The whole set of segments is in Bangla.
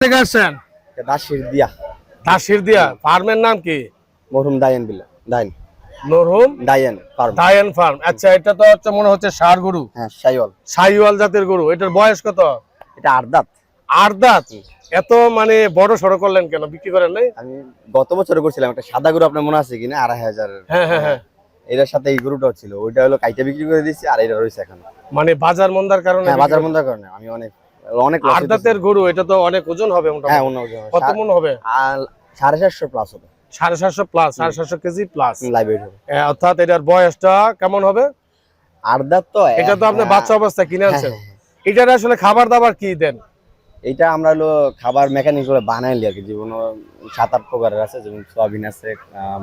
থেকে আসছেন? দাসির দিয়া। দাসির দিয়া। ফার্মের নাম কি? মরহুম দায়েন বিলা দায়েন। নরহুম ফার্ম। ফার্ম। আচ্ছা এটা তো হচ্ছে মনে হচ্ছে ষাড় গরু। হ্যাঁ সাইওয়াল। সাইওয়াল জাতের গরু। এটার বয়স কত? এটা আর্দাত আট দাঁত? এত মানে বড় সড়ো করলেন কেন? বিক্রি করেন নাই? আমি গত বছরে করছিলাম। একটা সাদা গরু আপনার মনে আছে কিনা? আড়াই হাজার। হ্যাঁ হ্যাঁ হ্যাঁ। এটার সাথে এই গরুটাও ছিল। ওইটা হলো কাইটা বিক্রি করে দিয়েছি আর এটা রয়েছে এখন। মানে বাজার মন্দার কারণে হ্যাঁ বাজার বন্ধ কারণে। আমি অনেক অনেক loss আট দাঁতের গরু এটা তো অনেক ওজন হবে হ্যাঁ অন্য কত মন হবে? সাড়ে চারশো প্লাস হবে। সাড়ে সাতশো প্লাস সাড়ে সাতশো কেজি প্লাস অর্থাৎ এটার বয়সটা কেমন হবে? তো এটা তো আপনি বাচ্চা অবস্থায় কিনে হ্যাঁ, আনছেন। হ্যাঁ, হ্যাঁ। এটার আসলে খাবার দাবার কি দেন? এটা আমরা হলো খাবার মেকানিক করে বানাইলি আর কি। যেমন সাত আট প্রকারের আছে যেমন সয়াবিন আছে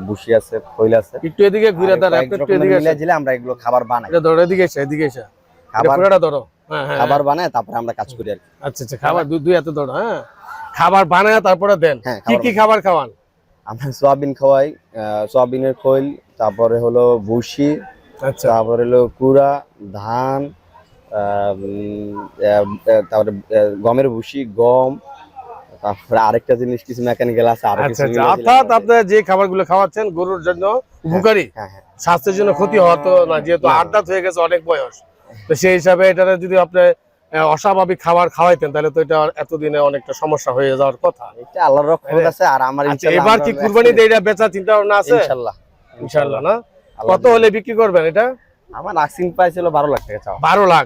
বুসি আছে খৈল আছে। একটু এদিকে ঘুরে দাঁড়া একটু এদিকে দিলে আমরা এগুলো খাবার বানাই। ধরো এদিকে এসে এদিকে এসে। খাবার ধরো। খাবার বানায় তারপরে আমরা কাজ করি আর আচ্ছা আচ্ছা খাবার দুই এত ধরো হ্যাঁ? খাবার বানায় তারপরে দেন। হ্যাঁ, কি কি খাবার খাওয়ান? আমরা সয়াবিন খাওয়াই সয়াবিনের খৈল তারপরে হলো ভুসি আচ্ছা। তারপরে হলো কুড়া ধান তারপরে গমের ভুসি গম তারপরে আরেকটা জিনিস কিছু মেকানিক্যাল আছে আরও আচ্ছা কিছু দিলে অর্থাৎ আপনার যে খাবারগুলো খাওয়াচ্ছেন গরুর জন্য উপকারী। হ্যাঁ হ্যাঁ স্বাস্থ্যের জন্য ক্ষতি হওয়া তো না যেহেতু দাঁত হয়ে গেছে অনেক বয়স। তো সেই হিসাবে এটা যদি আপনি অস্বাভাবিক খাবার খাওয়াইতেন তাহলে তো এটা এতদিনে অনেকটা সমস্যা হয়ে যাওয়ার কথা। এটা আল্লাহর রহমত আছে আর আমার আচ্ছা এবার কি কুরবানি দিয়ে এটা বেচা চিন্তা ভাবনা আছে? ইনশাআল্লাহ ইনশাআল্লাহ না? কত হলে বিক্রি করবেন এটা? আমার আক্সিং প্রাইস হলো বারো লাখ টাকা চাওয়া। বারো লাখ।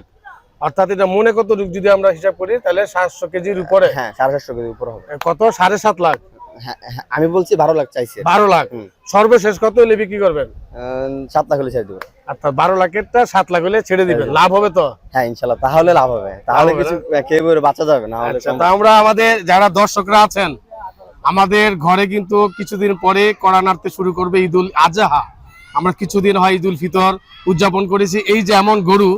অর্থাৎ এটা মনে কত যদি আমরা হিসাব করি তাহলে সাতশো কেজির উপরে। হ্যাঁ সাড়ে চারশো কেজি উপরে হবে। কত? সাড়ে সাত লাখ। আমি বলছি বারো লাখ চাইছি। বারো লাখ। সর্বশেষ কত হলে বিক্রি করবেন? সাত লাখ হলে ছেড়ে দেবো। অর্থাৎ বারো লাখেরটা সাত লাখ হলে ছেড়ে দিবেন। লাভ হবে তো? হ্যাঁ ইনশাল্লাহ তাহলে লাভ হবে। তাহলে কিছু কেউ বাঁচা যাবে না আচ্ছা আমরা আমাদের যারা দর্শকরা আছেন আমাদের ঘরে কিন্তু কিছুদিন পরে কড়া নাড়তে শুরু করবে ঈদুল আজহা। আমরা কিছুদিন হয় ঈদুল ফিতর উদযাপন করেছি। এই যে এমন গরু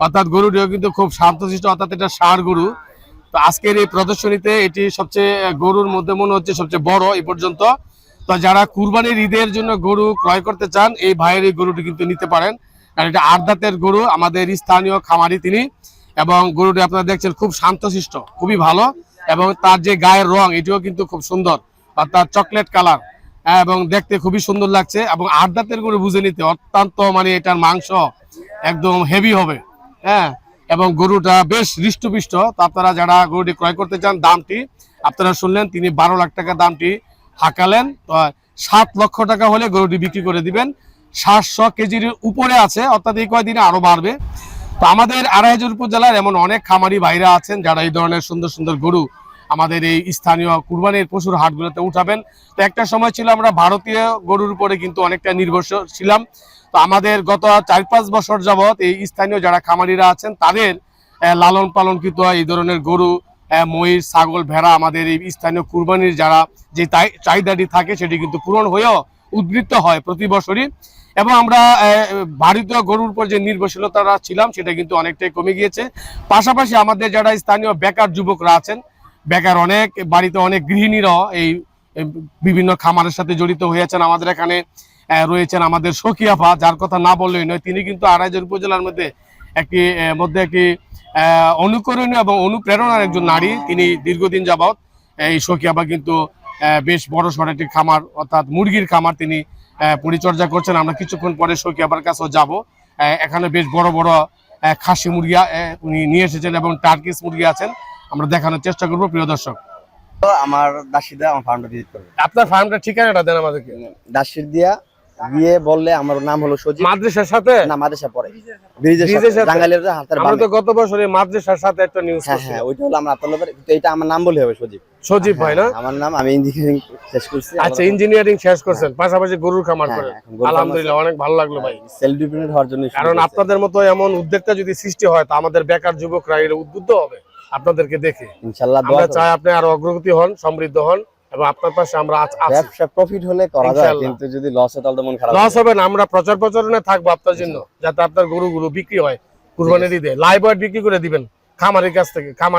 অর্থাৎ গরুটিও কিন্তু খুব শান্তশিষ্ট অর্থাৎ এটা ষাঁড় গরু। তো আজকের এই প্রদর্শনীতে এটি সবচেয়ে গরুর মধ্যে মনে হচ্ছে সবচেয়ে বড় এই পর্যন্ত। তো যারা কুরবানির ঈদের জন্য গরু ক্রয় করতে চান, এই ভাইয়ের এই গরুটি কিন্তু নিতে পারেন। কারণ এটা আট দাঁতের গরু, আমাদের স্থানীয় খামারি তিনি। এবং গরুটি আপনারা দেখছেন খুব শান্তশিষ্ট, খুবই ভালো। এবং তার যে গায়ের রং, এটিও কিন্তু খুব সুন্দর। বা তার চকলেট কালার এবং দেখতে খুবই সুন্দর লাগছে। এবং আট দাঁতের গরু বুঝে নিতে অত্যন্ত মানে এটার মাংস একদম হেভি হবে হ্যাঁ। এবং গরুটা বেশ হৃষ্টপুষ্ট। আপনারা যারা গরুটি ক্রয় করতে চান, দামটি আপনারা শুনলেন, তিনি বারো লাখ টাকা দামটি হাঁকালেন। তো সাত লক্ষ টাকা হলে গরুটি বিক্রি করে দিবেন। সাতশো কেজির উপরে আছে, অর্থাৎ এই কয়দিনে আরও বাড়বে। তো আমাদের আড়াইহাজার উপজেলার এমন অনেক খামারি ভাইরা আছেন, যারা এই ধরনের সুন্দর সুন্দর গরু আমাদের এই স্থানীয় কুরবানির পশুর হাটগুলোতে উঠাবেন। তো একটা সময় ছিল আমরা ভারতীয় গরুর উপরে কিন্তু অনেকটা নির্ভরশীল ছিলাম। তো আমাদের গত চার পাঁচ বছর যাবৎ এই স্থানীয় যারা খামারিরা আছেন, তাদের লালন পালনকৃত এই ধরনের গরু মহিষ, ছাগল, ভেড়া আমাদের এই স্থানীয় কুরবানির যারা যে চাহিদাটি থাকে সেটি কিন্তু পূরণ হয়েও উদ্বৃত্ত হয় প্রতি বছরই। এবং আমরা ভারতীয় গরুর উপর যে নির্ভরশীলতারা ছিলাম, সেটা কিন্তু অনেকটাই কমে গিয়েছে। পাশাপাশি আমাদের যারা স্থানীয় বেকার যুবকরা আছেন বেকার অনেক, বাড়িতে অনেক গৃহিণীরাও এই বিভিন্ন খামারের সাথে জড়িত হয়েছেন, আমাদের এখানে রয়েছেন আমাদের সখিয়াফা যার কথা না বললেই নয়, তিনি কিন্তু আড়াইজের উপজেলার মধ্যে একটি মধ্যে একটি অনুকরণীয় এবং অনুপ্রেরণার একজন নারী, তিনি দীর্ঘদিন যাবৎ এই সখিয়াফা কিন্তু বেশ বড় সড় একটি খামার, অর্থাৎ মুরগির খামার তিনি পরিচর্যা করছেন, আমরা কিছুক্ষণ পরে সখিয়াবার কাছেও যাব এখানে বেশ বড় বড় খাসি মুরগি উনি নিয়ে এসেছেন এবং টার্কিস মুরগি আছেন আমরা দেখানোর চেষ্টা করব প্রিয় দর্শক। আমার দাসিদা আমার ফার্মটা ভিজিট করবে। আপনার ফার্মটা ঠিকানাটা দেন আমাদেরকে। দাসির দিয়া গিয়ে বললে আমার নাম হলো সজিব। মাদ্রাসার সাথে? না মাদেশা পরে। ব্রিজের সাথে? হাতের আমরা তো গত বছর মাদ্রাসার সাথে একটা নিউজ হ্যাঁ হ্যাঁ ওইটা হলো আমার আত্মনগর কিন্তু এটা আমার নাম বলে হবে সজীব। সজীব ভাই না? হ্যাঁ, আমার নাম আমি ইঞ্জিনিয়ারিং শেষ করছি আচ্ছা ইঞ্জিনিয়ারিং শেষ করছেন পাশাপাশি গরুর খামার হ্যাঁ, করেন। এখন গরুর খামার আলহামদুলিল্লাহ অনেক ভালো লাগল ভাই। সেলফ ডিপেন্ডেন্ট হওয়ার জন্য কারণ আপনাদের মতো এমন উদ্যোগটা যদি সৃষ্টি হয় তো আমাদের বেকার যুবকরা এর উদ্বুদ্ধ হবে। আপনাদেরকে দেখে। ইনশাআল্লাহ আমরা চাই আপনি আরও অগ্রগতি হন সমৃদ্ধ হন এবং আপনার পাশে আমরা ব্যবসা প্রফিট হলে করা যায় কিন্তু যদি লস হয় তাহলে মন খারাপ লস হবে। না আমরা প্রচার প্রচারণে থাকব আপনার জন্য যাতে আপনার গরুগুলো বিক্রি হয় কুরবানির ঈদে লাইভ বিক্রি করে দিবেন খামারের কাছ থেকে খামার